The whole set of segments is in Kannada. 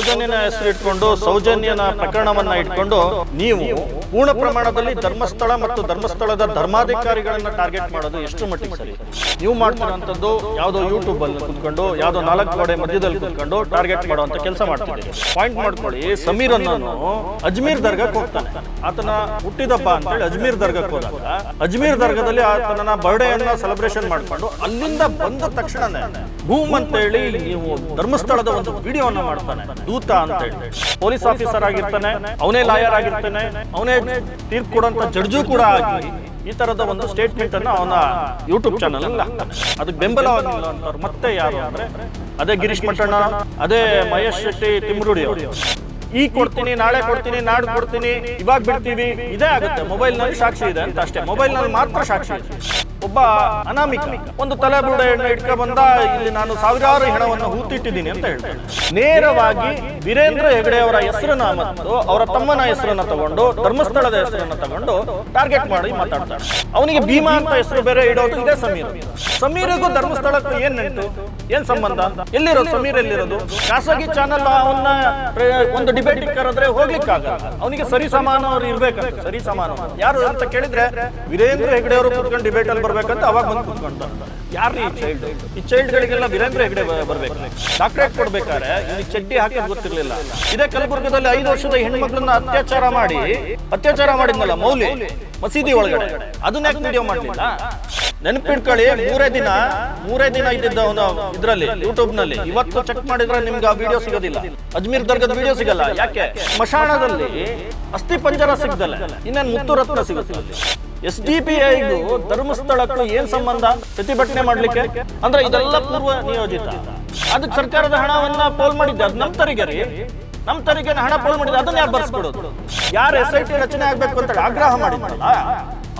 ಸೌಜನ್ಯನ ಹೆಸರು ಇಟ್ಕೊಂಡು ಸೌಜನ್ಯನ ಪ್ರಕರಣವನ್ನ ಇಟ್ಕೊಂಡು ನೀವು ಪೂರ್ಣ ಪ್ರಮಾಣದಲ್ಲಿ ಧರ್ಮಸ್ಥಳ ಮತ್ತು ಧರ್ಮಸ್ಥಳದ ಧರ್ಮಾಧಿಕಾರಿಗಳನ್ನ ಟಾರ್ಗೆಟ್ ಮಾಡೋದು ಎಷ್ಟು ಮಟ್ಟಿಗೆ ಸರಿ? ನೀವು ಮಾಡ್ತಿರೋಂಥದ್ದು ಯಾವುದೋ ಯೂಟ್ಯೂಬ್ ಅಲ್ಲಿ ಕುತ್ಕೊಂಡು, ಯಾವುದೋ ನಾಲ್ಕು ಗೋಡೆ ಮಧ್ಯದಲ್ಲಿ ಕುತ್ಕೊಂಡು ಟಾರ್ಗೆಟ್ ಮಾಡುವಂತ ಕೆಲಸ ಮಾಡ್ತಿದ್ದೀರಿ. ಪಾಯಿಂಟ್ ಮಾಡ್ಕೊಳ್ಳಿ, ಸಮೀರ್ ಅನ್ನೋನು ಅಜ್ಮೀರ್ ದರ್ಗಕ್ಕೆ ಹೋಗ್ತಾನೆ. ಆತನ ಹುಟ್ಟಿದಪ್ಪ ಅಂತೇಳಿ ಅಜ್ಮೀರ್ ದರ್ಗಕ್ಕೆ ಹೋದಾಗ, ಅಜ್ಮೀರ್ ದರ್ಗದಲ್ಲಿ ಆತನ ಬರ್ಡೇಯನ್ನ ಸೆಲೆಬ್ರೇಷನ್ ಮಾಡ್ಕೊಂಡು ಅಲ್ಲಿಂದ ಬಂದ ತಕ್ಷಣನೇ ಭೂಮ್ ಅಂತೇಳಿ ನೀವು ಧರ್ಮಸ್ಥಳದ ಒಂದು ವಿಡಿಯೋವನ್ನ ಮಾಡ್ತಾನೆ. ದೂತ ಅಂತ ಹೇಳಿ. ಪೊಲೀಸ್ ಆಫೀಸರ್ ಆಗಿರ್ತಾನೆ, ಅವನೇ ಲಾಯರ್ ಆಗಿರ್ತಾನೆ, ಅವನೇ ತೀರ್ಪು ಕೊಡುವಂತ ಜಡ್ಜು ಕೂಡ ಆಗಿ ಈ ತರದ ಒಂದು ಸ್ಟೇಟ್ಮೆಂಟ್ ಅನ್ನ ಅವನ ಯೂಟ್ಯೂಬ್ ಚಾನಲ್ ಅಲ್ಲಿ ಅದಕ್ಕೆ ಬೆಂಬಲವಾಗಿಲ್ಲ ಅಂತವ್ರು ಮತ್ತೆ ಯಾರು ಅಂದ್ರೆ ಅದೇ ಗಿರೀಶ್ ಮಠಣ್ಣ ಅದೇ ಮಹೇಶ್ ಶೆಟ್ಟಿ ತಿಮ್ರುಡಿ ಅವರು. ಈ ಕೊಡ್ತೀನಿ, ನಾಳೆ ಕೊಡ್ತೀನಿ ನಾಡ್ ಕೊಡ್ತೀನಿ, ಇವಾಗ ಬಿಡ್ತೀವಿ, ಇದೇ ಆಗುತ್ತೆ. ಮೊಬೈಲ್ನಲ್ಲಿ ಸಾಕ್ಷಿ ಇದೆ ಅಂತ ಅಷ್ಟೇ. ಮೊಬೈಲ್ನಲ್ಲಿ ಮಾತ್ರ ಸಾಕ್ಷಿ ಇದೆ. ಒಬ್ಬ ಅನಾಮಿಕ. ಒಂದು ತಲೆ ಹೆಣ್ಣ ಇಟ್ಕೊ ಬಂದ, ಇಲ್ಲಿ ನಾನು ಸಾವಿರಾರು ಹೆಣವನ್ನು ಹೂತಿಟ್ಟಿದ್ದೀನಿ ಅಂತ ಹೇಳ್ತಾರೆ ನೇರವಾಗಿ ವೀರೇಂದ್ರ ಹೆಗಡೆ ಅವರ ಹೆಸರನ್ನ ಮತ್ತು ಅವರ ತಮ್ಮನ ಹೆಸರನ್ನ ತಗೊಂಡು, ಧರ್ಮಸ್ಥಳದ ಹೆಸರನ್ನ ತಗೊಂಡು ಟಾರ್ಗೆಟ್ ಮಾಡಿ ಮಾತಾಡ್ತಾರೆ ಅವನಿಗೆ ಭೀಮಾ ಅಂತ ಹೆಸರು ಬೇರೆ ಇಡೋದು ಇದೇ ಸಮೀರ್. ಸಮೀರಿಗೂ ಧರ್ಮಸ್ಥಳಕ್ಕೂ ಏನ್ ನೆಂಟು ಏನ್ ಸಂಬಂಧ? ಎಲ್ಲಿರೋದು? ಸಮೀರ್ ಎಲ್ಲಿರೋದು? ಖಾಸಗಿ ಚಾನಲ್ ಅವನ್ನ ಒಂದು ಡಿಬೇಟ್ ಕರೆದ್ರೆ ಹೋಗ್ಲಿಕ್ಕಾಗಲ್ಲ. ಅವನಿಗೆ ಸರಿ ಸಮಾನ ಅವ್ರು ಇರ್ಬೇಕಂತ, ಸರಿ ಸಮಾನ ಯಾರು ಅಂತ ಕೇಳಿದ್ರೆ ವೀರೇಂದ್ರ ಹೆಗಡೆ ಅವರು ಕೂತ್ಕೊಂಡು ಡಿಬೇಟ್ ಅಲ್ಲಿ ಬರ್ಬೇಕಂತ ಅವಾಗ ಬಂದು ಕುತ್ಕೊಂಡ ಯಾರು ಈ ಚೈಲ್ಡ್ ಈ ಚೈಲ್ಡ್ ಗಳಿಗೆಲ್ಲ ವೀರೇಂದ್ರ ಹೆಗ್ಡೆ ಬರ್ಬೇಕು. ಡಾಕ್ಟರೇಟ್ ಕೊಡ್ಬೇಕಾದ್ರೆ ಇಲ್ಲಿ ಚಡ್ಡಿ ಹಾಕಿ ಗೊತ್ತಿರ್ಲಿಲ್ಲ. ಇದೇ ಕಲಬುರ್ಗದಲ್ಲಿ ಐದು ವರ್ಷದ ಹೆಣ್ಮಕ್ಳನ್ನ ಅತ್ಯಾಚಾರ ಮಾಡಿ, ಅತ್ಯಾಚಾರ ಮಾಡಿದ್ನಲ್ಲ ಮೌಲಿ, ಮಸೀದಿ ಒಳಗಡೆ. ಅದನ್ನ ಯಾಕೆ ವಿಡಿಯೋ ಮಾಡಲಿಲ್ಲ? ನೆನಪಿಟ್ಕೊಳ್ಳಿ ಮೂರೇ ದಿನ ಮೂರೇ ದಿನ ಇದ್ದಿದ್ದ ಒಂದು ಇದ್ರಲ್ಲಿ ಯೂಟ್ಯೂಬ್ನಲ್ಲಿ. ಇವತ್ತು ಚೆಕ್ ಮಾಡಿದ್ರೆ ನಿಮ್ಗೆ ಆ ವಿಡಿಯೋ ಸಿಗೋದಿಲ್ಲ. ಅಜ್ಮೀರ್ ದರ್ಗದ ವಿಡಿಯೋ ಸಿಗಲ್ಲ. ಯಾಕೆ? ಸ್ಮಶಾನದಲ್ಲಿ ಅಸ್ಥಿ ಪಂಜರ ಸಿಗ್ದಲ್ಲ ಇನ್ನೇನು ಮುತ್ತು ರತ್ನ ಸಿಗುತ್ತೆ ಎಸ್ ಡಿ ಪಿ ಐಗೂ ಧರ್ಮಸ್ಥಳಕ್ಕೂ ಏನ್ ಸಂಬಂಧ ಪ್ರತಿಭಟನೆ ಮಾಡ್ಲಿಕ್ಕೆ? ಅಂದ್ರೆ ಇದೆಲ್ಲ ಪೂರ್ವ ನಿಯೋಜಿತ. ಅದಕ್ಕೆ ಸರ್ಕಾರದ ಹಣವನ್ನ ಪೋಲ್ ಮಾಡಿದ್ದೆ. ಅದು ನಮ್ ತೆರಿಗೆ ರೀ ನಮ್ ತೆರಿಗೆ ಹಣ ಪೋಲ್ ಮಾಡಿದ್ದೆ. ಅದನ್ನ ಯಾರು ಬರ್ಸ್ಬಿಡೋದು ಯಾರು ಎಸ್ ಐ ಟಿ ರಚನೆ ಆಗ್ಬೇಕು ಅಂತ ಆಗ್ರಹ ಮಾಡಿದ್ರಲ್ಲ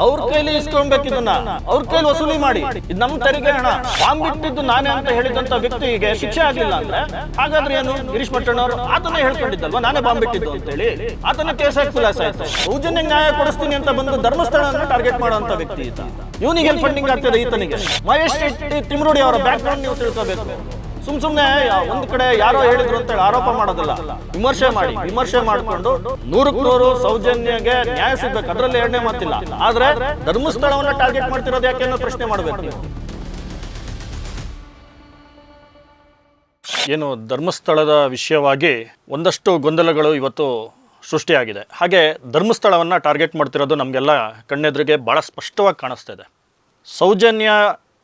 ಅವ್ರ ಕೈಲಿ ಇಸ್ಕೊಳ್ಬೇಕು ಇದನ್ನ. ಅವ್ರ ಕೈಲಿ ವಸೂಲಿ ಮಾಡಿ. ಇದು ನಮ್ ತೆರಿಗೆ ಹಣ. ಬಾಂಬ್ ಇಟ್ಟಿದ್ದು ನಾನೇ ಅಂತ ಹೇಳಿದಂತ ವ್ಯಕ್ತಿಗೆ ಶಿಕ್ಷೆ ಆಗಿಲ್ಲ ಅಂದ್ರೆ ಹಾಗಾದ್ರೆ ಏನು? ಗಿರೀಶ್ ಮಟ್ಟಣ್ಣವರು ಆತನೇ ಹೇಳ್ಕೊಂಡಿದ್ದಲ್ವಾ? ನಾನೇ ಬಾಂಬ್ ಇಟ್ಟಿದ್ದು ಅಂತೇಳಿ. ಆತನ ಕೇಸ್ ಹಾಕಿ ಖುಲಾಸ ಆಯ್ತು. ಸೌಜನ್ಯ ನ್ಯಾಯ ಕೊಡಿಸ್ತೀನಿ ಅಂತ ಬಂದು ಧರ್ಮಸ್ಥಳವನ್ನು ಟಾರ್ಗೆಟ್ ಮಾಡುವಂತ ವ್ಯಕ್ತಿ ಈತ. ಇವನಿಗೆ ಫಂಡಿಂಗ್ ಆಗ್ತದೆ ಈತನಿಗೆ? ಮಹೇಶ್ ಶೆಟ್ಟಿ ತಿಮ್ರುಡಿ ಅವರ ಬ್ಯಾಕ್ ಗ್ರೌಂಡ್ ನೀವು ತಿಳ್ಕೋಬೇಕು. ಸುಮ್ ಸುಮ್ನೆ ಒಂದ್ ಕಡೆ ಯಾರೋ ಹೇಳಿದ್ರು ಅಂತ ಹೇಳಿ ಆರೋಪ ಮಾಡೋದಿಲ್ಲ. ವಿಮರ್ಶೆ ಮಾಡಿ, ವಿಮರ್ಶೆ ಮಾಡಿಕೊಂಡು ನೂರಕ್ಕೆ ನೂರು ಸೌಜನ್ಯಗೆ ನ್ಯಾಯ ಸಿಗ್ಬೇಕು, ಅದರಲ್ಲಿ ಎರಡನೇ ಮಾತಿಲ್ಲ. ಆದ್ರೆ ಧರ್ಮಸ್ಥಳವನ್ನ ಟಾರ್ಗೆಟ್ ಮಾಡ್ತಿರೋದು ಯಾಕೆ ಅನ್ನೋ ಪ್ರಶ್ನೆ ಮಾಡ್ಬೇಕು. ಏನು, ಧರ್ಮಸ್ಥಳದ ವಿಷಯವಾಗಿ ಒಂದಷ್ಟು ಗೊಂದಲಗಳು ಇವತ್ತು ಸೃಷ್ಟಿಯಾಗಿದೆ. ಹಾಗೆ ಧರ್ಮಸ್ಥಳವನ್ನು ಟಾರ್ಗೆಟ್ ಮಾಡ್ತಿರೋದು ನಮಗೆಲ್ಲ ಕಣ್ಣೆದುರಿಗೆ ಭಾಳ ಸ್ಪಷ್ಟವಾಗಿ ಕಾಣಿಸ್ತಾ ಇದೆ. ಸೌಜನ್ಯ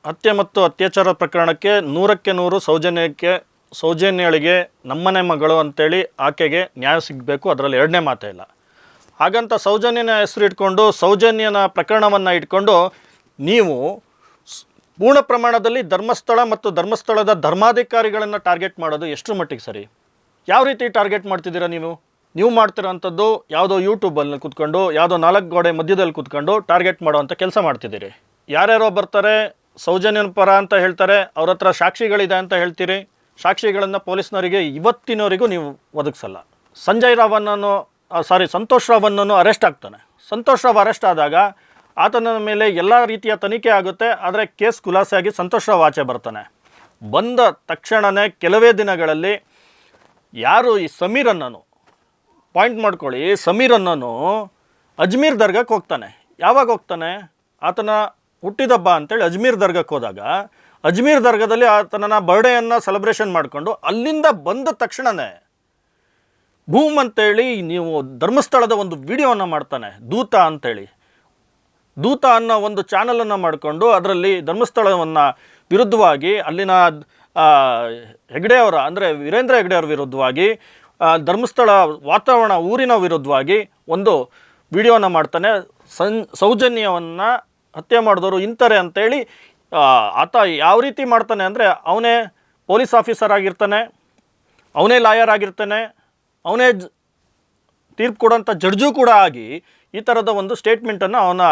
ಹತ್ಯೆ ಮತ್ತು ಅತ್ಯಾಚಾರ ಪ್ರಕರಣಕ್ಕೆ ನೂರಕ್ಕೆ ನೂರು ಸೌಜನ್ಯಕ್ಕೆ, ಸೌಜನ್ಯಳಿಗೆ ನಮ್ಮನೆ ಮಗಳು ಅಂತೇಳಿ ಆಕೆಗೆ ನ್ಯಾಯ ಸಿಗಬೇಕು. ಅದರಲ್ಲಿ ಎರಡನೇ ಮಾತೇ ಇಲ್ಲ. ಹಾಗಂತ ಸೌಜನ್ಯನ ಹೆಸರು ಇಟ್ಕೊಂಡು ಸೌಜನ್ಯನ ಪ್ರಕರಣವನ್ನು ಇಟ್ಕೊಂಡು ನೀವು ಪೂರ್ಣ ಪ್ರಮಾಣದಲ್ಲಿ ಧರ್ಮಸ್ಥಳ ಮತ್ತು ಧರ್ಮಸ್ಥಳದ ಧರ್ಮಾಧಿಕಾರಿಗಳನ್ನು ಟಾರ್ಗೆಟ್ ಮಾಡೋದು ಎಷ್ಟು ಮಟ್ಟಿಗೆ ಸರಿ? ಯಾವ ರೀತಿ ಟಾರ್ಗೆಟ್ ಮಾಡ್ತಿದ್ದೀರಾ ನೀವು? ನೀವು ಮಾಡ್ತಿರೋಂಥದ್ದು ಯಾವುದೋ ಯೂಟ್ಯೂಬಲ್ಲಿ ಕುತ್ಕೊಂಡು, ಯಾವುದೋ ನಾಲ್ಕು ಗೋಡೆ ಮಧ್ಯದಲ್ಲಿ ಕುತ್ಕೊಂಡು ಟಾರ್ಗೆಟ್ ಮಾಡೋವಂಥ ಕೆಲಸ ಮಾಡ್ತಿದ್ದೀರಿ. ಯಾರ್ಯಾರೋ ಬರ್ತಾರೆ ಸೌಜನ್ಯನ ಪರ ಅಂತ ಹೇಳ್ತಾರೆ, ಅವ್ರ ಹತ್ರ ಸಾಕ್ಷಿಗಳಿದೆ ಅಂತ ಹೇಳ್ತೀರಿ, ಸಾಕ್ಷಿಗಳನ್ನು ಪೊಲೀಸ್ನವರಿಗೆ ಇವತ್ತಿನವರೆಗೂ ನೀವು ಒದಗಿಸಲ್ಲ. ಸಂಜಯ್ ರಾವಣ್ಣನು ಸಾರಿ ಸಂತೋಷ್ ರಾವಣ್ಣನು ಅರೆಸ್ಟ್ ಆಗ್ತಾನೆ. ಸಂತೋಷ್ ರಾವ್ ಅರೆಸ್ಟ್ ಆದಾಗ ಆತನ ಮೇಲೆ ಎಲ್ಲ ರೀತಿಯ ತನಿಖೆ ಆಗುತ್ತೆ, ಆದರೆ ಕೇಸ್ ಖುಲಾಸೆಯಾಗಿ ಸಂತೋಷ್ ರಾವ್ ಆಚೆ ಬರ್ತಾನೆ. ಬಂದ ತಕ್ಷಣವೇ ಕೆಲವೇ ದಿನಗಳಲ್ಲಿ ಯಾರು ಈ ಸಮೀರ್ ಅನ್ನೋನು ಪಾಯಿಂಟ್ ಮಾಡ್ಕೊಳ್ಳಿ, ಸಮೀರ್ ಅನ್ನೋನು ಅಜ್ಮೀರ್ ದರ್ಗಾಕ್ಕೆ ಹೋಗ್ತಾನೆ. ಯಾವಾಗ ಹೋಗ್ತಾನೆ? ಆತನ ಹುಟ್ಟಿದಬ್ಬ ಅಂತೇಳಿ ಅಜ್ಮೀರ್ ದರ್ಗಕ್ಕೆ ಹೋದಾಗ, ಅಜ್ಮೀರ್ ದರ್ಗದಲ್ಲಿ ಆತನ ಬರ್ಡೇಯನ್ನು ಸೆಲೆಬ್ರೇಷನ್ ಮಾಡಿಕೊಂಡು ಅಲ್ಲಿಂದ ಬಂದ ತಕ್ಷಣವೇ ಭೂಮ್ ಅಂತೇಳಿ ನೀವು ಧರ್ಮಸ್ಥಳದ ಒಂದು ವಿಡಿಯೋವನ್ನು ಮಾಡ್ತಾನೆ, ದೂತ ಅಂತೇಳಿ. ದೂತ ಅನ್ನೋ ಒಂದು ಚಾನಲನ್ನು ಮಾಡಿಕೊಂಡು ಅದರಲ್ಲಿ ಧರ್ಮಸ್ಥಳವನ್ನು ವಿರುದ್ಧವಾಗಿ ಅಲ್ಲಿನ ಹೆಗ್ಡೆಯವರ ಅಂದರೆ ವೀರೇಂದ್ರ ಹೆಗ್ಡೆ ಅವರ ವಿರುದ್ಧವಾಗಿ ಧರ್ಮಸ್ಥಳ ವಾತಾವರಣ ಊರಿನ ವಿರುದ್ಧವಾಗಿ ಒಂದು ವಿಡಿಯೋನ ಮಾಡ್ತಾನೆ. ಸನ್, ಸೌಜನ್ಯವನ್ನು ಹತ್ಯೆ ಮಾಡಿದವರು ಇಂತಾರೆ ಅಂತೇಳಿ ಆತ ಯಾವ ರೀತಿ ಮಾಡ್ತಾನೆ ಅಂದರೆ ಅವನೇ ಪೊಲೀಸ್ ಆಫೀಸರ್ ಆಗಿರ್ತಾನೆ, ಅವನೇ ಲಾಯರ್ ಆಗಿರ್ತಾನೆ, ಅವನೇ ತೀರ್ಪು ಕೊಡೋಂಥ ಜಡ್ಜು ಕೂಡ ಆಗಿ ಈ ಥರದ ಒಂದು ಸ್ಟೇಟ್ಮೆಂಟನ್ನು ಅವನ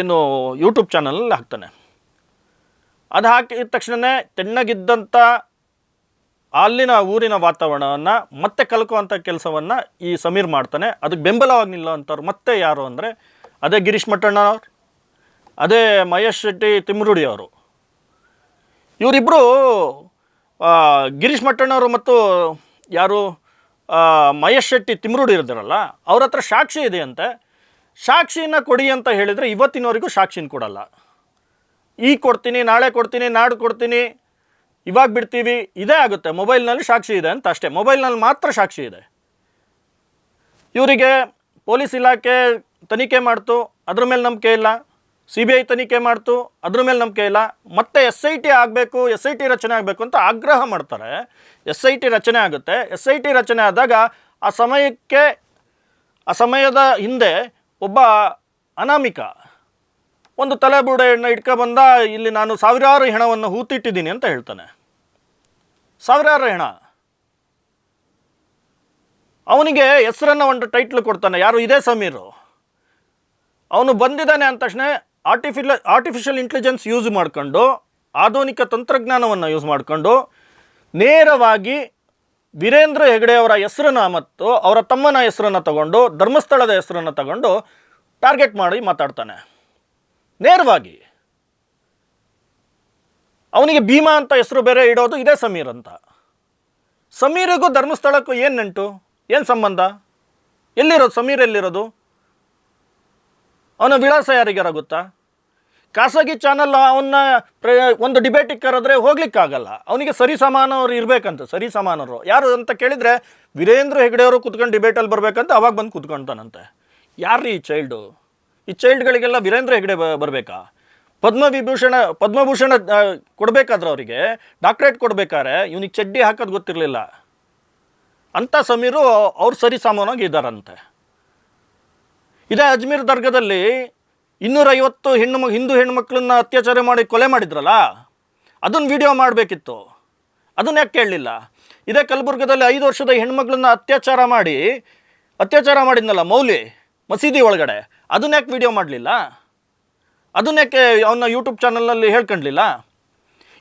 ಏನು ಯೂಟ್ಯೂಬ್ ಚಾನಲಲ್ಲಿ ಹಾಕ್ತಾನೆ. ಅದು ಹಾಕಿದ ತಕ್ಷಣವೇ ತೆಣ್ಣಗಿದ್ದಂಥ ಅಲ್ಲಿನ ಊರಿನ ವಾತಾವರಣವನ್ನು ಮತ್ತೆ ಕಲ್ಕುವಂಥ ಕೆಲಸವನ್ನು ಈ ಸಮೀರ್ ಮಾಡ್ತಾನೆ. ಅದಕ್ಕೆ ಬೆಂಬಲವಾಗಿ ನಿಲ್ಲುವಂಥವ್ರು ಮತ್ತೆ ಯಾರು ಅಂದರೆ ಅದೇ ಗಿರೀಶ್ ಮಟ್ಟಣ್ಣವ್ರು ಅದೇ ಮಹೇಶ್ ಶೆಟ್ಟಿ ತಿಮ್ರುಡಿ ಅವರು ಇವರಿಬ್ಬರು ಗಿರೀಶ್ ಮಟ್ಟಣ್ಣವರು ಮತ್ತು ಯಾರು ಮಹೇಶ್ ಶೆಟ್ಟಿ ತಿಮ್ರುಡಿ ಇರ್ತಾರಲ್ಲ, ಅವ್ರ ಹತ್ರ ಸಾಕ್ಷಿ ಇದೆಯಂತೆ. ಸಾಕ್ಷಿನ ಕೊಡಿ ಅಂತ ಹೇಳಿದರೆ ಇವತ್ತಿನವರೆಗೂ ಸಾಕ್ಷಿನ ಕೊಡಲ್ಲ. ಈಗ ಕೊಡ್ತೀನಿ, ನಾಳೆ ಕೊಡ್ತೀನಿ, ನಾಡು ಕೊಡ್ತೀನಿ, ಇವಾಗ ಬಿಡ್ತೀವಿ, ಇದೇ ಆಗುತ್ತೆ. ಮೊಬೈಲ್ನಲ್ಲಿ ಸಾಕ್ಷಿ ಇದೆ ಅಂತ ಅಷ್ಟೇ. ಮೊಬೈಲ್ನಲ್ಲಿ ಮಾತ್ರ ಸಾಕ್ಷಿ ಇದೆ. ಇವರಿಗೆ ಪೊಲೀಸ್ ಇಲಾಖೆ ತನಿಖೆ ಮಾಡ್ತು, ಅದ್ರ ಮೇಲೆ ನಂಬಿಕೆ ಇಲ್ಲ. ಸಿ ಬಿ ಐ ತನಿಖೆ ಮಾಡ್ತು, ಅದ್ರ ಮೇಲೆ ನಂಬಿಕೆ ಇಲ್ಲ. ಮತ್ತೆ ಎಸ್ ಐ ಟಿ ಆಗಬೇಕು ಎಸ್ ಐ ಟಿ ರಚನೆ ಆಗಬೇಕು ಅಂತ ಆಗ್ರಹ ಮಾಡ್ತಾರೆ. ಎಸ್ ಐ ಟಿ ರಚನೆ ಆಗುತ್ತೆ. ಎಸ್ ಐ ಟಿ ರಚನೆ ಆದಾಗ ಆ ಸಮಯಕ್ಕೆ, ಆ ಸಮಯದ ಹಿಂದೆ ಒಬ್ಬ ಅನಾಮಿಕ ಒಂದು ತಲೆಬುಡೆಯನ್ನು ಇಟ್ಕೊಬಂದ ಇಲ್ಲಿ ನಾನು ಸಾವಿರಾರು ಹೆಣವನ್ನು ಹೂತಿಟ್ಟಿದ್ದೀನಿ ಅಂತ ಹೇಳ್ತಾನೆ. ಸಾವಿರಾರು ಹೆಣ. ಅವನಿಗೆ ಹೆಸರನ್ನು ಒಂದು ಟೈಟ್ಲ್ ಕೊಡ್ತಾನೆ. ಯಾರು? ಇದೇ ಸಮೀರು. ಅವನು ಬಂದಿದ್ದಾನೆ ಅಂದ ತಕ್ಷಣ ಆರ್ಟಿಫಿಲ್ ಆರ್ಟಿಫಿಷಿಯಲ್ ಇಂಟೆಲಿಜೆನ್ಸ್ ಯೂಸ್ ಮಾಡಿಕೊಂಡು, ಆಧುನಿಕ ತಂತ್ರಜ್ಞಾನವನ್ನು ಯೂಸ್ ಮಾಡಿಕೊಂಡು, ನೇರವಾಗಿ ವೀರೇಂದ್ರ ಹೆಗಡೆ ಅವರ ಹೆಸರನ್ನು ಮತ್ತು ಅವರ ತಮ್ಮನ ಹೆಸರನ್ನು ತಗೊಂಡು, ಧರ್ಮಸ್ಥಳದ ಹೆಸರನ್ನು ತಗೊಂಡು ಟಾರ್ಗೆಟ್ ಮಾಡಿ ಮಾತಾಡ್ತಾನೆ. ನೇರವಾಗಿ. ಅವನಿಗೆ ಭೀಮಾ ಅಂತ ಹೆಸರು ಬೇರೆ ಇಡೋದು ಇದೇ ಸಮೀರ್ ಅಂತ. ಸಮೀರಿಗೂ ಧರ್ಮಸ್ಥಳಕ್ಕೂ ಏನು ನೆಂಟು? ಏನು ಸಂಬಂಧ? ಎಲ್ಲಿರೋದು? ಸಮೀರ್ ಎಲ್ಲಿರೋದು? ಅವನ ವಿಳಾಸ ಯಾರಿಗಾರ ಗೊತ್ತಾ? ಖಾಸಗಿ ಚಾನಲ್ ಅವನ್ನ ಒಂದು ಡಿಬೇಟಿಗೆ ಕರೆದ್ರೆ ಹೋಗ್ಲಿಕ್ಕಾಗಲ್ಲ. ಅವನಿಗೆ ಸರಿ ಸಮಾನವರು ಇರಬೇಕಂತ, ಸರಿ ಸಮಾನರು ಯಾರು ಅಂತ ಕೇಳಿದರೆ ವೀರೇಂದ್ರ ಹೆಗಡೆಯವರು ಕುತ್ಕೊಂಡು ಡಿಬೇಟಲ್ಲಿ ಬರಬೇಕಂತ ಅವಾಗ ಬಂದು ಕುತ್ಕೊಳ್ತಾನಂತೆ ಯಾರ್ರಿ ಈ ಚೈಲ್ಡು ಈ ಚೈಲ್ಡ್ಗಳಿಗೆಲ್ಲ ವೀರೇಂದ್ರ ಹೆಗಡೆ ಬರಬೇಕಾ? ಪದ್ಮವಿಭೂಷಣ, ಪದ್ಮಭೂಷಣ ಕೊಡಬೇಕಾದ್ರೆ ಅವರಿಗೆ. ಡಾಕ್ಟ್ರೇಟ್ ಕೊಡ್ಬೇಕಾರೆ. ಇವನಿಗೆ ಚಡ್ಡಿ ಹಾಕೋದು ಗೊತ್ತಿರಲಿಲ್ಲ. ಅಂಥ ಸಮೀರು ಅವ್ರು ಸರಿ ಸಾಮಾನಾಗಿ ಇದ್ದಾರಂತೆ. ಇದೇ ಅಜ್ಮೀರ್ ದರ್ಗದಲ್ಲಿ ಇನ್ನೂರೈವತ್ತು ಹೆಣ್ಣು ಮ ಹಿಂದೂ ಹೆಣ್ಣುಮಕ್ಳನ್ನ ಅತ್ಯಾಚಾರ ಮಾಡಿ ಕೊಲೆ ಮಾಡಿದ್ರಲ್ಲ? ಅದನ್ನು ವಿಡಿಯೋ ಮಾಡಬೇಕಿತ್ತು. ಅದನ್ನ ಯಾಕೆ ಕೇಳಲಿಲ್ಲ? ಇದೇ ಕಲಬುರ್ಗದಲ್ಲಿ ಐದು ವರ್ಷದ ಹೆಣ್ಮಕ್ಳನ್ನ ಅತ್ಯಾಚಾರ ಮಾಡಿ, ಅತ್ಯಾಚಾರ ಮಾಡಿದ್ನಲ್ಲ ಮೌಲಿ, ಮಸೀದಿ ಒಳಗಡೆ. ಅದನ್ನ ಯಾಕೆ ವಿಡಿಯೋ ಮಾಡಲಿಲ್ಲ? ಅದನ್ನ ಯಾಕೆ ಅವನ ಯೂಟ್ಯೂಬ್ ಚಾನಲ್ನಲ್ಲಿ ಹೇಳ್ಕೊಂಡ್ಲಿಲ್ಲ?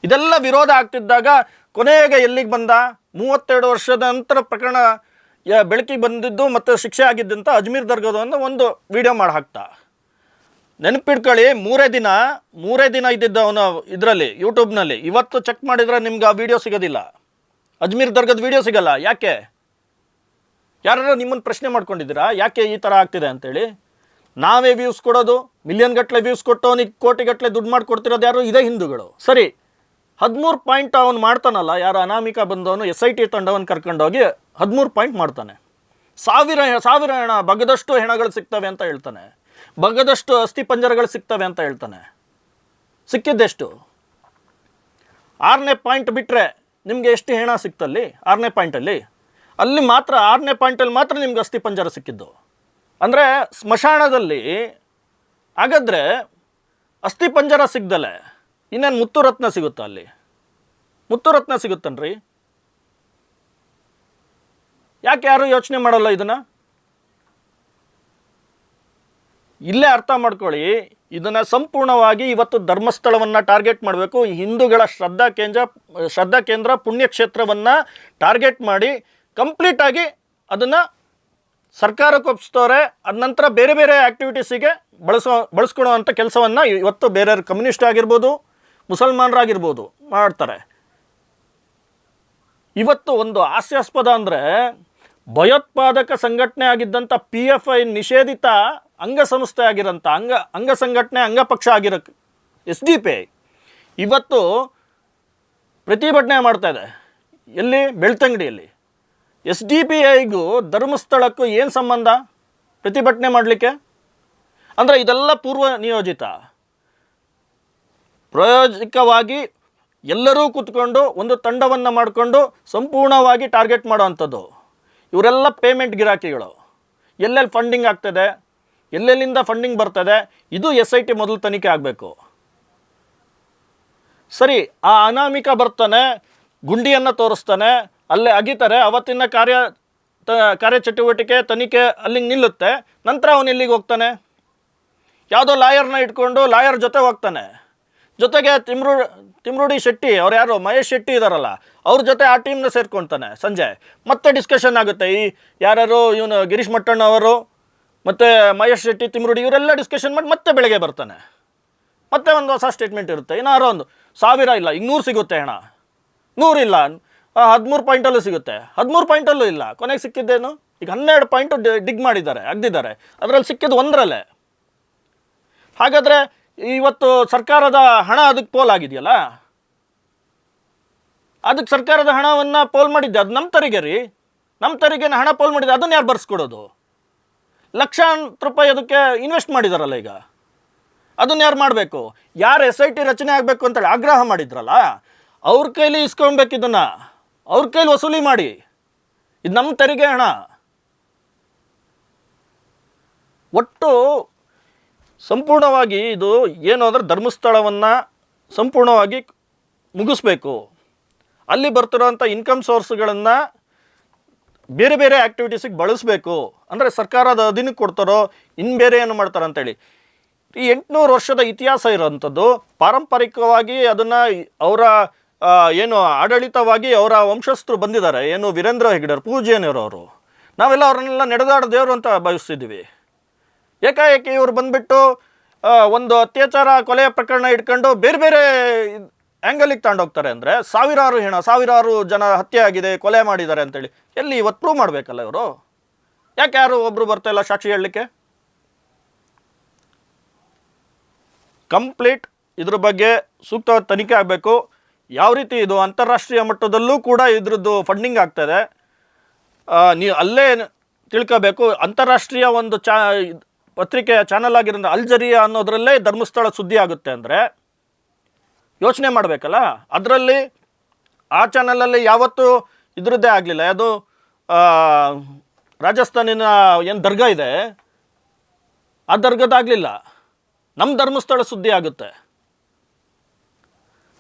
ಇದೆಲ್ಲ ವಿರೋಧ ಆಗ್ತಿದ್ದಾಗ ಕೊನೆಗೆ ಎಲ್ಲಿಗೆ ಬಂದ? ಮೂವತ್ತೆರಡು ವರ್ಷದ ನಂತರ ಪ್ರಕರಣ ಬೆಳಕಿಗೆ ಬಂದಿದ್ದು ಮತ್ತು ಶಿಕ್ಷೆ ಆಗಿದ್ದಂಥ ಅಜ್ಮೀರ್ ದರ್ಗದವನ್ನು ಒಂದು ವಿಡಿಯೋ ಮಾಡಿ ಹಾಕ್ತಾ. ನೆನಪಿಟ್ಕೊಳ್ಳಿ ಮೂರೇ ದಿನ ಮೂರೇ ದಿನ ಇದ್ದಿದ್ದ ಅವನು ಇದರಲ್ಲಿ ಯೂಟ್ಯೂಬ್ನಲ್ಲಿ ಇವತ್ತು ಚೆಕ್ ಮಾಡಿದರೆ ನಿಮ್ಗೆ ಆ ವಿಡಿಯೋ ಸಿಗೋದಿಲ್ಲ. ಅಜ್ಮೀರ್ ದರ್ಗದ ವಿಡಿಯೋ ಸಿಗಲ್ಲ. ಯಾಕೆ? ಯಾರು ನಿಮ್ಮನ್ನು ಪ್ರಶ್ನೆ ಮಾಡ್ಕೊಂಡಿದ್ದೀರಾ? ಯಾಕೆ ಈ ಥರ ಆಗ್ತಿದೆ ಅಂತೇಳಿ. ನಾವೇ ವ್ಯೂಸ್ ಕೊಡೋದು ಮಿಲಿಯನ್ ಗಟ್ಟಲೆ ವ್ಯೂಸ್ ಕೊಟ್ಟು ಅವನಿಗೆ ಕೋಟಿ ಗಟ್ಟಲೆ ದುಡ್ಡು ಮಾಡಿಕೊಡ್ತಿರೋದು ಯಾರು? ಇದೇ ಹಿಂದೂಗಳು. ಸರಿ ಹದಿಮೂರು ಪಾಯಿಂಟ್ ಅವನು ಮಾಡ್ತಾನಲ್ಲ, ಯಾರು ಅನಾಮಿಕ ಬಂದವನು ಎಸ್ ಐ ಟಿ ತಂಡವನ್ನು ಕರ್ಕೊಂಡೋಗಿ ಹದಿಮೂರು ಪಾಯಿಂಟ್ ಮಾಡ್ತಾನೆ. ಸಾವಿರ ಸಾವಿರ ಹೆಣ, ಬಗದಷ್ಟು ಹೆಣಗಳು ಸಿಗ್ತವೆ ಅಂತ ಹೇಳ್ತಾನೆ. ಬಗದಷ್ಟು ಅಸ್ಥಿ ಪಂಜರಗಳು ಸಿಗ್ತವೆ ಅಂತ ಹೇಳ್ತಾನೆ. ಸಿಕ್ಕಿದ್ದೆಷ್ಟು? ಆರನೇ ಪಾಯಿಂಟ್ ಬಿಟ್ಟರೆ ನಿಮಗೆ ಎಷ್ಟು ಹೆಣ ಸಿಕ್ತಲ್ಲಿ? ಆರನೇ ಪಾಯಿಂಟಲ್ಲಿ? ಅಲ್ಲಿ ಮಾತ್ರ, ಆರನೇ ಪಾಯಿಂಟಲ್ಲಿ ಮಾತ್ರ ನಿಮ್ಗೆ ಅಸ್ಥಿ ಪಂಜರ ಸಿಕ್ಕಿದ್ದು. ಅಂದರೆ ಸ್ಮಶಾನದಲ್ಲಿ ಹಾಗಾದರೆ ಅಸ್ಥಿ ಪಂಜರ ಸಿಗ್ದಲೆ. ಇನ್ನೇನು ಮುತ್ತು ರತ್ನ ಸಿಗುತ್ತಾ ಅಲ್ಲಿ? ಮುತ್ತು ರತ್ನ ಸಿಗುತ್ತನ್ರಿ? ಯಾಕೆ ಯಾರು ಯೋಚನೆ ಮಾಡಲ್ಲ ಇದನ್ನ? ಇಲ್ಲೇ ಅರ್ಥ ಮಾಡ್ಕೊಳ್ಳಿ, ಇದನ್ನ ಸಂಪೂರ್ಣವಾಗಿ ಇವತ್ತು ಧರ್ಮಸ್ಥಳವನ್ನು ಟಾರ್ಗೆಟ್ ಮಾಡಬೇಕು. ಹಿಂದೂಗಳ ಶ್ರದ್ಧಾ ಕೇಂದ್ರ ಶ್ರದ್ಧಾ ಕೇಂದ್ರ ಪುಣ್ಯಕ್ಷೇತ್ರವನ್ನು ಟಾರ್ಗೆಟ್ ಮಾಡಿ ಕಂಪ್ಲೀಟಾಗಿ ಅದನ್ನು ಸರ್ಕಾರಕ್ಕೆ ಒಪ್ಪಿಸ್ತವ್ರೆ ಅದ ನಂತರ ಬೇರೆ ಬೇರೆ ಆ್ಯಕ್ಟಿವಿಟೀಸಿಗೆ ಬಳಸೋ ಬಳಸ್ಕೊಳ್ಳೋವಂಥ ಕೆಲಸವನ್ನು ಇವತ್ತು ಬೇರೆಯವ್ರು ಕಮ್ಯುನಿಸ್ಟ್ ಆಗಿರ್ಬೋದು ಮುಸಲ್ಮಾನರಾಗಿರ್ಬೋದು, ಮಾಡ್ತಾರೆ. ಇವತ್ತು ಒಂದು ಹಾಸ್ಯಾಸ್ಪದ ಅಂದರೆ ಭಯೋತ್ಪಾದಕ ಸಂಘಟನೆ ಆಗಿದ್ದಂಥ ಪಿ ಎಫ್ ಐ ನಿಷೇಧಿತ ಅಂಗಸಂಸ್ಥೆ ಆಗಿರೋಂಥ ಅಂಗ ಅಂಗ ಸಂಘಟನೆ ಅಂಗಪಕ್ಷ ಆಗಿರೋ ಎಸ್ ಡಿ ಪಿ ಐ ಇವತ್ತು ಪ್ರತಿಭಟನೆ ಮಾಡ್ತಾ ಇದೆ. ಎಲ್ಲಿ? ಬೆಳ್ತಂಗಡಿಯಲ್ಲಿ. ಎಸ್ ಡಿ ಪಿ ಐಗೂ ಧರ್ಮಸ್ಥಳಕ್ಕೂ ಏನು ಸಂಬಂಧ? ಪ್ರತಿಭಟನೆ ಮಾಡಲಿಕ್ಕೆ? ಅಂದರೆ ಇದೆಲ್ಲ ಪೂರ್ವ ನಿಯೋಜಿತ. ಪ್ರಾಯೋಜಿಕವಾಗಿ ಎಲ್ಲರೂ ಕೂತ್ಕೊಂಡು ಒಂದು ತಂಡವನ್ನು ಮಾಡಿಕೊಂಡು ಸಂಪೂರ್ಣವಾಗಿ ಟಾರ್ಗೆಟ್ ಮಾಡೋವಂಥದ್ದು. ಇವರೆಲ್ಲ ಪೇಮೆಂಟ್ ಗಿರಾಕಿಗಳು. ಎಲ್ಲೆಲ್ಲಿ ಫಂಡಿಂಗ್ ಆಗ್ತದೆ, ಎಲ್ಲೆಲ್ಲಿಂದ ಫಂಡಿಂಗ್ ಬರ್ತದೆ, ಇದು ಎಸ್ ಐ ಟಿ ಮೊದಲು ತನಿಖೆ ಆಗಬೇಕು. ಸರಿ, ಆ ಅನಾಮಿಕ ಬರ್ತಾನೆ, ಗುಂಡಿಯನ್ನು ತೋರಿಸ್ತಾನೆ, ಅಲ್ಲೇ ಅಗಿತಾರೆ, ಅವತ್ತಿನ ಕಾರ್ಯ, ತ, ಕಾರ್ಯಚಟುವಟಿಕೆ ತನಿಖೆ ಅಲ್ಲಿಗೆ ನಿಲ್ಲುತ್ತೆ, ನಂತರ ಅವನು ಎಲ್ಲಿಗೆ ಹೋಗ್ತಾನೆ? ಯಾವುದೋ ಲಾಯರ್ನ ಇಟ್ಕೊಂಡು ಲಾಯರ್ ಜೊತೆ ಹೋಗ್ತಾನೆ. ಜೊತೆಗೆ ತಿಮ್ರು, ತಿಮ್ರುಡಿ ಶೆಟ್ಟಿ, ಅವ್ರು ಯಾರು? ಮಹೇಶ್ ಶೆಟ್ಟಿ ಇದಾರಲ್ಲ. ಅವ್ರ ಜೊತೆ ಆ ಟೀಮ್ನ ಸೇರ್ಕೊಳ್ತಾನೆ ಸಂಜೆ. ಮತ್ತೆ ಡಿಸ್ಕಷನ್ ಆಗುತ್ತೆ. ಈ ಯಾರ್ಯಾರು ಇವನು ಗಿರೀಶ್ ಮಟ್ಟಣ್ಣ ಅವರು, ಮತ್ತು ಮಹೇಶ್ ಶೆಟ್ಟಿ, ತಿಮ್ರುಡಿ, ಇವರೆಲ್ಲ ಡಿಸ್ಕಷನ್ ಮಾಡಿ ಮತ್ತೆ ಬೆಳಗ್ಗೆ ಬರ್ತಾನೆ. ಮತ್ತೆ ಒಂದು ಹೊಸ ಸ್ಟೇಟ್ಮೆಂಟ್ ಇರುತ್ತೆ. ಏನಾರೋ ಒಂದು ಸಾವಿರ ಇಲ್ಲ ಈಗ ನೂರು ಸಿಗುತ್ತೆ ಹಣ. ಇಲ್ಲ. ಹದಿಮೂರು ಪಾಯಿಂಟಲ್ಲೂ ಸಿಗುತ್ತೆ. ಹದಿಮೂರು ಪಾಯಿಂಟಲ್ಲೂ ಇಲ್ಲ. ಕೊನೆಗೆ ಸಿಕ್ಕಿದ್ದೇನು? ಈಗ ಹನ್ನೆರಡು ಪಾಯಿಂಟು ಡಿಗ್ ಮಾಡಿದ್ದಾರೆ, ಅಗ್ದಿದ್ದಾರೆ. ಅದರಲ್ಲಿ ಸಿಕ್ಕಿದ್ದು ಒಂದರಲ್ಲೇ. ಹಾಗಾದರೆ ಇವತ್ತು ಸರ್ಕಾರದ ಹಣ ಅದಕ್ಕೆ ಪೋಲಾಗಿದೆಯಲ್ಲ ಅದಕ್ಕೆ ಸರ್ಕಾರದ ಹಣವನ್ನು ಪೋಲ್ ಮಾಡಿದ್ದೆ. ಅದು ನಮ್ಮ ತೆರಿಗೆ ರೀ. ನಮ್ಮ ತೆರಿಗೆನ ಹಣ ಪೋಲ್ ಮಾಡಿದ್ದೆ ಅದನ್ನು ಯಾರು ಬರ್ಸ್ಕೊಡೋದು? ಲಕ್ಷಾಂತರ ರೂಪಾಯಿ ಅದಕ್ಕೆ ಇನ್ವೆಸ್ಟ್ ಮಾಡಿದಾರಲ್ಲ ಈಗ. ಅದನ್ನ ಯಾರು ಮಾಡಬೇಕು? ಯಾರು ಎಸ್ ಐ ಟಿ ರಚನೆ ಆಗಬೇಕು ಅಂತೇಳಿ ಆಗ್ರಹ ಮಾಡಿದ್ರಲ್ಲ? ಅವ್ರ ಕೈಲಿ ಇಸ್ಕೊಬೇಕು ಇದನ್ನು. ಅವ್ರ ಕೈಲಿ ವಸೂಲಿ ಮಾಡಿ. ಇದು ನಮ್ಮ ತೆರಿಗೆ ಹಣ. ಒಟ್ಟು ಸಂಪೂರ್ಣವಾಗಿ ಇದು ಏನು ಅಂದರೆ ಧರ್ಮಸ್ಥಳವನ್ನು ಸಂಪೂರ್ಣವಾಗಿ ಮುಗಿಸ್ಬೇಕು. ಅಲ್ಲಿ ಬರ್ತಿರೋಂಥ ಇನ್ಕಮ್ ಸೋರ್ಸ್ಗಳನ್ನು ಬೇರೆ ಬೇರೆ ಆ್ಯಕ್ಟಿವಿಟೀಸಿಗೆ ಬಳಸಬೇಕು. ಅಂದರೆ ಸರ್ಕಾರದ ಅಧೀನಕ್ಕೆ ಕೊಡ್ತಾರೋ ಇನ್ನು ಬೇರೆ ಏನು ಮಾಡ್ತಾರೆ ಅಂತೇಳಿ ಈ ಎಂಟುನೂರು ವರ್ಷದ ಇತಿಹಾಸ ಇರೋವಂಥದ್ದು, ಪಾರಂಪರಿಕವಾಗಿ ಅದನ್ನು ಅವರ ಏನು ಆಡಳಿತವಾಗಿ ಅವರ ವಂಶಸ್ಥರು ಬಂದಿದ್ದಾರೆ. ಏನು ವೀರೇಂದ್ರ ಹೆಗ್ಡೆರ್ ಪೂಜ್ಯನಿರೋರು ನಾವೆಲ್ಲ ಅವ್ರನ್ನೆಲ್ಲ ನಡೆದಾಡ ದೇವರು ಅಂತ ಭಾವಿಸ್ತಿದ್ದೀವಿ. ಏಕಾಏಕಿ ಇವರು ಬಂದ್ಬಿಟ್ಟು ಒಂದು ಅತ್ಯಾಚಾರ ಕೊಲೆಯ ಪ್ರಕರಣ ಇಟ್ಕೊಂಡು ಬೇರೆ ಬೇರೆ ಆ್ಯಂಗಲಿಗೆ ತಗೊಂಡೋಗ್ತಾರೆ ಅಂದರೆ ಸಾವಿರಾರು ಹೆಣ, ಸಾವಿರಾರು ಜನ ಹತ್ಯೆ ಆಗಿದೆ, ಕೊಲೆ ಮಾಡಿದ್ದಾರೆ ಅಂತೇಳಿ. ಎಲ್ಲಿ ಇವತ್ತು ಪ್ರೂವ್ ಮಾಡಬೇಕಲ್ಲ ಇವರು? ಯಾಕೆ ಯಾರು ಒಬ್ಬರು ಬರ್ತಾ ಇಲ್ಲ ಸಾಕ್ಷಿ ಹೇಳಲಿಕ್ಕೆ? ಕಂಪ್ಲೀಟ್ ಇದ್ರ ಬಗ್ಗೆ ಸೂಕ್ತವಾದ ತನಿಖೆ ಆಗಬೇಕು. ಯಾವ ರೀತಿ ಇದು ಅಂತಾರಾಷ್ಟ್ರೀಯ ಮಟ್ಟದಲ್ಲೂ ಕೂಡ ಇದ್ರದ್ದು ಫಂಡಿಂಗ್ ಆಗ್ತದೆ ನೀವು ಅಲ್ಲೇ ತಿಳ್ಕೋಬೇಕು. ಅಂತಾರಾಷ್ಟ್ರೀಯ ಒಂದು ಚಾ ಪತ್ರಿಕೆಯ ಚಾನಲ್ ಆಗಿರೋ ಅಲ್ಜರಿಯಾ ಅನ್ನೋದರಲ್ಲೇ ಧರ್ಮಸ್ಥಳ ಸುದ್ದಿ ಆಗುತ್ತೆ ಅಂದರೆ ಯೋಚನೆ ಮಾಡಬೇಕಲ್ಲ? ಅದರಲ್ಲಿ ಆ ಚಾನಲಲ್ಲಿ ಯಾವತ್ತೂ ಇದರದ್ದೇ ಆಗಲಿಲ್ಲ. ಅದು ರಾಜಸ್ಥಾನಿನ ಏನು ದರ್ಗಾ ಇದೆ, ಆ ದರ್ಗದಾಗಲಿಲ್ಲ. ನಮ್ಮ ಧರ್ಮಸ್ಥಳ ಸುದ್ದಿ ಆಗುತ್ತೆ.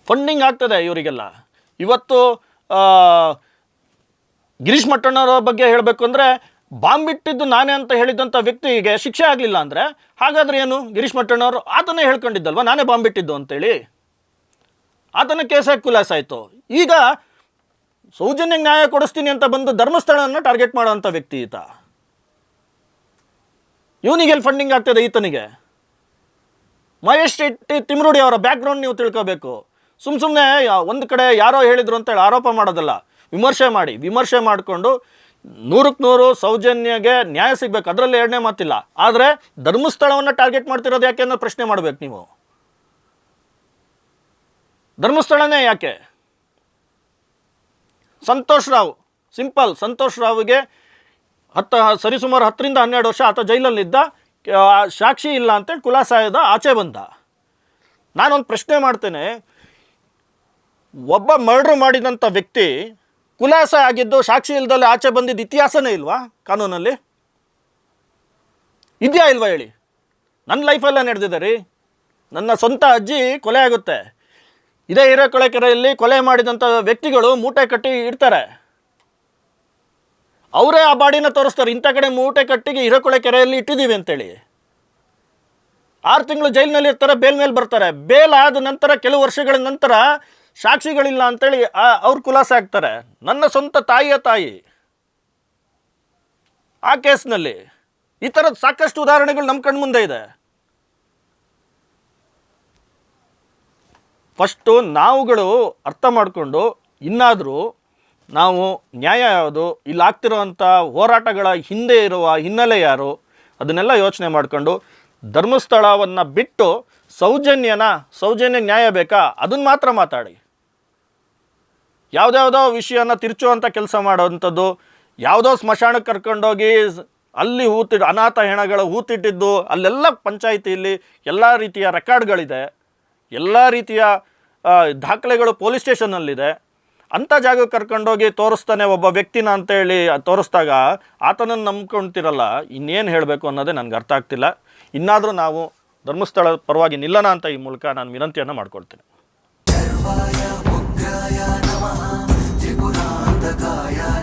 ಫಂಡಿಂಗ್ ಆಗ್ತದೆ ಇವರಿಗೆಲ್ಲ. ಇವತ್ತು ಗಿರೀಶ್ ಮಟ್ಟಣ್ಣವರ ಬಗ್ಗೆ ಹೇಳಬೇಕು ಅಂದರೆ ಬಾಂಬ್ ಇಟ್ಟಿದ್ದು ನಾನೇ ಅಂತ ಹೇಳಿದಂಥ ವ್ಯಕ್ತಿಗೆ ಶಿಕ್ಷೆ ಆಗಲಿಲ್ಲ ಅಂದರೆ ಹಾಗಾದ್ರೆ ಏನು? ಗಿರೀಶ್ ಮಟ್ಟಣ್ಣವರು ಆತನೇ ಹೇಳ್ಕೊಂಡಿದ್ದಲ್ವ? ನಾನೇ ಬಾಂಬ್ ಇಟ್ಟಿದ್ದು ಅಂತೇಳಿ? ಆತನ ಕೇಸ ಖುಲಾಸಾಯಿತು ಈಗ ಸೌಜನ್ಯ ನ್ಯಾಯ ಕೊಡಿಸ್ತೀನಿ ಅಂತ ಬಂದು ಧರ್ಮಸ್ಥಳವನ್ನು ಟಾರ್ಗೆಟ್ ಮಾಡುವಂಥ ವ್ಯಕ್ತಿ ಈತ. ಇವನಿಗೆ ಎಲ್ಲಿ ಫಂಡಿಂಗ್ ಆಗ್ತದೆ ಈತನಿಗೆ? ಮಹೇಶ್ ಶೆಟ್ಟಿ ತಿಮ್ರುಡಿ ಅವರ ಬ್ಯಾಕ್ಗ್ರೌಂಡ್ ನೀವು ತಿಳ್ಕೋಬೇಕು. ಸುಮ್ಮ ಸುಮ್ಮನೆ ಒಂದು ಕಡೆ ಯಾರೋ ಹೇಳಿದ್ರು ಅಂತೇಳಿ ಆರೋಪ ಮಾಡೋದಲ್ಲ. ವಿಮರ್ಶೆ ಮಾಡಿ, ವಿಮರ್ಶೆ ಮಾಡಿಕೊಂಡು ನೂರಕ್ಕೆ ನೂರು ಸೌಜನ್ಯಗೆ ನ್ಯಾಯ ಸಿಗಬೇಕು. ಅದರಲ್ಲಿ ಎರಡನೇ ಮಾತಿಲ್ಲ. ಆದರೆ ಧರ್ಮಸ್ಥಳವನ್ನು ಟಾರ್ಗೆಟ್ ಮಾಡ್ತಿರೋದು ಯಾಕೆ ಅನ್ನೋ ಪ್ರಶ್ನೆ ಮಾಡ್ಬೇಕು ನೀವು. ಧರ್ಮಸ್ಥಳನೇ ಯಾಕೆ? ಸಂತೋಷ್ ರಾವ್, ಸಿಂಪಲ್ ಸಂತೋಷ್ ರಾವ್ಗೆ ಹತ್ತು, ಸರಿಸುಮಾರು ಹತ್ತರಿಂದ ಹನ್ನೆರಡು ವರ್ಷ ಆತ ಜೈಲಲ್ಲಿದ್ದ. ಸಾಕ್ಷಿ ಇಲ್ಲ ಅಂತೇಳಿ ಕುಲಾಸಾಯದ ಆಚೆ ಬಂದ. ನಾನೊಂದು ಪ್ರಶ್ನೆ ಮಾಡ್ತೇನೆ. ಒಬ್ಬ ಮರ್ಡ್ರ್ ಮಾಡಿದಂಥ ವ್ಯಕ್ತಿ ಕುಲಾಸ ಆಗಿದ್ದು ಸಾಕ್ಷಿ ಇಲ್ಲದಲ್ಲಿ ಆಚೆ ಬಂದಿದ್ದ ಇತಿಹಾಸನೇ ಇಲ್ವಾ ಕಾನೂನಲ್ಲಿ? ಇದೆಯಾ ಇಲ್ವಾ ಹೇಳಿ? ನನ್ನ ಲೈಫೆಲ್ಲ ನಡೆದಿದೆ ರೀ. ನನ್ನ ಸ್ವಂತ ಅಜ್ಜಿ ಕೊಲೆ ಆಗುತ್ತೆ. ಇದೇ ಹಿರೇಕೊಳಕೆರೆಯಲ್ಲಿ ಕೊಲೆ ಮಾಡಿದಂಥ ವ್ಯಕ್ತಿಗಳು ಮೂಟೆ ಕಟ್ಟಿ ಇಡ್ತಾರೆ. ಅವರೇ ಆ ಬಾಡಿನ ತೋರಿಸ್ತಾರೆ. ಇಂಥ ಕಡೆ ಮೂಟೆ ಕಟ್ಟಿಗೆ ಹಿರೇಕೊಳೆ ಕೆರೆಯಲ್ಲಿ ಇಟ್ಟಿದ್ದೀವಿ ಅಂತೇಳಿ. ಆರು ತಿಂಗಳು ಜೈಲಿನಲ್ಲಿ ಇರ್ತಾರೆ ಬೇಲ್ ಮೇಲೆ ಬರ್ತಾರೆ. ಬೇಲ್ ಆದ ನಂತರ, ಕೆಲವು ವರ್ಷಗಳ ನಂತರ ಸಾಕ್ಷಿಗಳಿಲ್ಲ ಅಂತೇಳಿ ಅವ್ರು ಖುಲಾಸೆ ಆಗ್ತಾರೆ. ನನ್ನ ಸ್ವಂತ ತಾಯಿಯ ತಾಯಿ. ಆ ಕೇಸ್ನಲ್ಲಿ ಈ ಥರದ ಸಾಕಷ್ಟು ಉದಾಹರಣೆಗಳು ನಮ್ಮ ಕಣ್ಮುಂದೆ ಇದೆ. ಫಸ್ಟು ನಾವುಗಳು ಅರ್ಥ ಮಾಡಿಕೊಂಡು ಇನ್ನಾದರೂ ನಾವು ನ್ಯಾಯ ಯಾವುದು, ಇಲ್ಲಿ ಆಗ್ತಿರುವಂಥ ಹೋರಾಟಗಳ ಹಿಂದೆ ಇರುವ ಹಿನ್ನೆಲೆ ಯಾರು, ಅದನ್ನೆಲ್ಲ ಯೋಚನೆ ಮಾಡಿಕೊಂಡು ಧರ್ಮಸ್ಥಳವನ್ನು ಬಿಟ್ಟು ಸೌಜನ್ಯನ, ಸೌಜನ್ಯ ನ್ಯಾಯ ಬೇಕಾ ಅದನ್ನು ಮಾತ್ರ ಮಾತಾಡಿ. ಯಾವುದ್ಯಾವುದೋ ವಿಷಯನ ತಿರ್ಚುವಂಥ ಕೆಲಸ ಮಾಡೋವಂಥದ್ದು ಯಾವುದೋ ಸ್ಮಶಾನಕ್ಕೆ ಕರ್ಕೊಂಡೋಗಿ ಅಲ್ಲಿ ಹೂತಿಟ್ಟು ಅನಾಥ ಹೆಣಗಳ ಹೂತಿಟ್ಟಿದ್ದು, ಅಲ್ಲೆಲ್ಲ ಪಂಚಾಯಿತಿಯಲ್ಲಿ ಎಲ್ಲ ರೀತಿಯ ರೆಕಾರ್ಡ್ಗಳಿದೆ. ಎಲ್ಲ ರೀತಿಯ ದಾಖಲೆಗಳು ಪೊಲೀಸ್ ಸ್ಟೇಷನಲ್ಲಿದೆ ಅಂಥ ಜಾಗಕ್ಕೆ ಕರ್ಕೊಂಡೋಗಿ ತೋರಿಸ್ತಾನೆ ಒಬ್ಬ ವ್ಯಕ್ತಿನ ಅಂತೇಳಿ ತೋರಿಸ್ದಾಗ ಆತನನ್ನು ನಂಬ್ಕೊಳ್ತಿರಲ್ಲ ಇನ್ನೇನು ಹೇಳಬೇಕು ಅನ್ನೋದೇ ನನಗೆ ಅರ್ಥ ಆಗ್ತಿಲ್ಲ. ಇನ್ನಾದರೂ ನಾವು ಧರ್ಮಸ್ಥಳ ಪರವಾಗಿ ನಿಲ್ಲಣ ಅಂತ ಈ ಮೂಲಕ ನಾನು ವಿನಂತಿಯನ್ನು ಮಾಡ್ಕೊಳ್ತೀನಿ. കായാൽ